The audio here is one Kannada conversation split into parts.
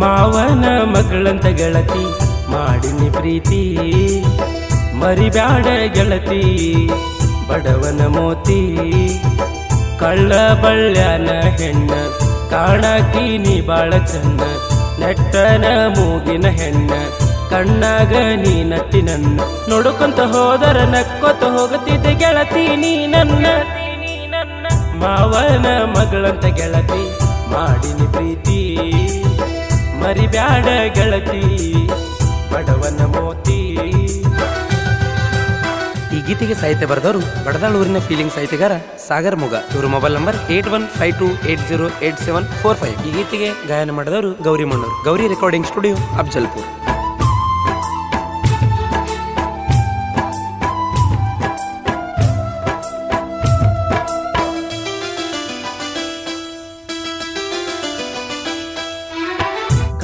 ಮಾವನ ಮಗಳಂತ ಗೆಳತಿ, ಮಾಡಿನಿ ಪ್ರೀತಿ. ಮರಿಬ್ಯಾಡ ಗೆಳತಿ, ಬಡವನ ಮೋತಿ. ಕಳ್ಳ ಬಳ್ಳ್ಯಾನ ಹೆಣ್ಣ ಕಾಣಕೀನಿ ಬಾಳ ಚಂದ. ನೆಟ್ಟನ ಮೂಗಿನ ಹೆಣ್ಣ, ಕಣ್ಣಾಗ ನೀ ನಟ್ಟಿ ನನ್ನ. ನೋಡ್ಕೊಂತ ಹೋದರ ನಕ್ಕೊತ ಹೋಗುತ್ತಿದ್ದೆ ಗೆಳತಿ ನೀ ನನ್ನ. ಮಾವನ ಮಗಳಂತ ಗೆಳತಿ, ಮಾಡಿನಿ ಪ್ರೀತಿ. ಮರಿಬ್ಯಾಡ ಗೆಳತಿ, ಬಡವನ ಮೋತಿ. ಈ ಗೀತೆಗೆ ಸಾಹಿತ್ಯ ಬರೆದವರು ಬಡದಾಳ್ ಫೀಲಿಂಗ್ ಸಾಹಿತ್ಯಗಾರ ಸಾಗರ್ ಮುಗ. ಊರು mobile number eight one five two eight zero eight seven four five. ಈ ಗೀತೆಗೆ ಗಾಯನ ಮಾಡಿದವರು Gauri Mannur. Gowri recording studio Afzalpur.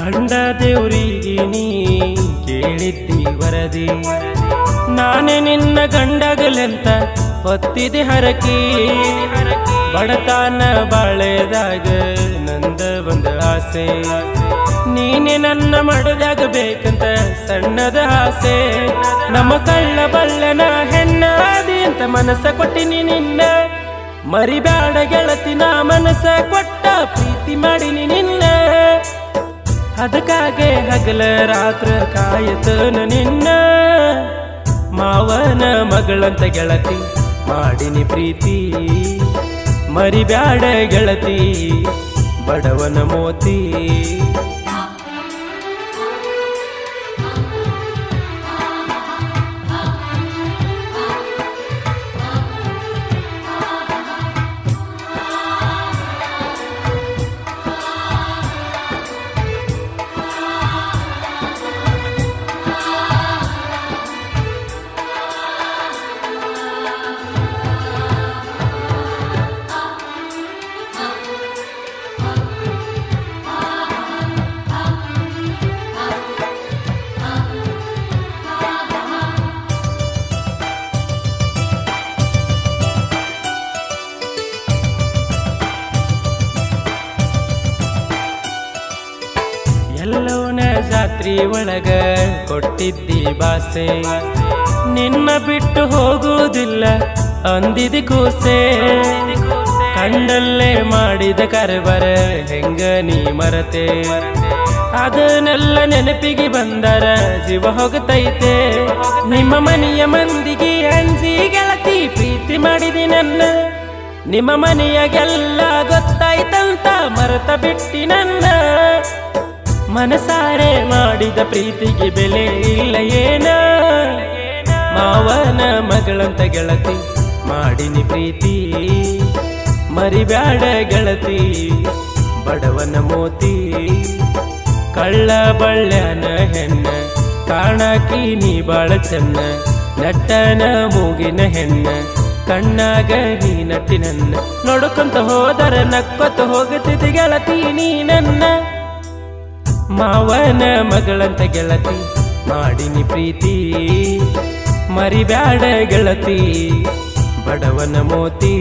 ಕಂಡ ದೇವ್ರಿಗೆ ನೀ ಕೇಳಿದ್ದಿ ವರದಿ. ನಾನೇ ನಿನ್ನ ಗಂಡಗಲೆಂತ ಹೊತ್ತಿದೆ ಹರಕಿ. ಬಡತಾನ ಬಾಳೆದಾಗ ನಂದ ಬಂದ ಆಸೆ. ನೀನೆ ನನ್ನ ಮಡದಾಗ ಬೇಕಂತ ಸಣ್ಣದ ಆಸೆ. ನಮ್ಮ ಕಳ್ಳ ಬಲ್ಲನ ಹೆಣ್ಣಾದಿ ಅಂತ ಮನಸ್ಸ ಕೊಟ್ಟಿನಿ ನಿನ್ನ. ಮರಿಬ್ಯಾಡ ಗೆಳತಿ, ನಾ ಮನಸ್ಸ ಕೊಟ್ಟ ಪ್ರೀತಿ ಮಾಡಿನಿ ನಿನ್ನ. ಅದಕ್ಕಾಗೆ ಹಗಲ ರಾತ್ರ ಕಾಯತನ ನಿನ್ನ ಮಾವನ ಮಗಳಂತ ಗೆಳತಿ ಮಾಡಿನಿ ಪ್ರೀತಿ. ಮರಿಬ್ಯಾಡ ಗೆಳತಿ ಬಡವನ ಮೋತಿ. ಎಲ್ಲವನ ಜಾತ್ರಿ ಒಳಗ ಕೊಟ್ಟಿದ್ದಿ ಬಾಸೆ. ನಿನ್ನ ಬಿಟ್ಟು ಹೋಗುವುದಿಲ್ಲ ಅಂದಿದ ಕೂಸೆ. ಕಂಡಲ್ಲೇ ಮಾಡಿದ ಕರಬರ ಹೆಂಗ ನೀ ಮರತೆ. ಅದನ್ನೆಲ್ಲ ನೆನಪಿಗೆ ಬಂದರ ಜೀವ ಹೋಗತೈತೆ. ನಿಮ್ಮ ಮನೆಯ ಮಂದಿಗೆ ಅಂಜಿ ಗೆಳತಿ ಪ್ರೀತಿ ಮಾಡಿದಿ ನನ್ನ. ನಿಮ್ಮ ಮನೆಯಾಗೆಲ್ಲ ಗೊತ್ತಾಯ್ತಂತ ಮರತ ಬಿಟ್ಟಿ ನನ್ನ. ಮನಸಾರೆ ಮಾಡಿದ ಪ್ರೀತಿಗೆ ಬೆಲೆ ಇಲ್ಲ ಏನ? ಮಾವನ ಮಗಳಂತ ಗೆಳತಿ ಮಾಡಿನಿ ಪ್ರೀತಿ. ಮರಿಬ್ಯಾಡ ಗೆಳತಿ, ಬಡವನ ಮೋತಿ. ಕಳ್ಳ ಬಳ್ಳನ ಹೆಣ್ಣ, ಕಾಣಕಿ ನೀ ಬಾಳ ಚೆನ್ನ. ನಟ್ಟನ ಮೂಗಿನ ಹೆಣ್ಣ, ಕಣ್ಣಾಗ ನೀ ನಟ್ಟಿ ನನ್ನ. ನೋಡ್ಕೊಂತ ಹೋದರ ನಕ್ಕೊತ ಹೋಗುತ್ತಿದ್ದ ಗೆಳತಿ ನೀ ನನ್ನ. ಮಾವನ ಮಗಳಂತ ಗೆಳತಿ ಮಾಡಿನಿ ಪ್ರೀತಿ. ಮರಿಬ್ಯಾಡ ಗೆಳತಿ ಬಡವನ ಮೋತಿ.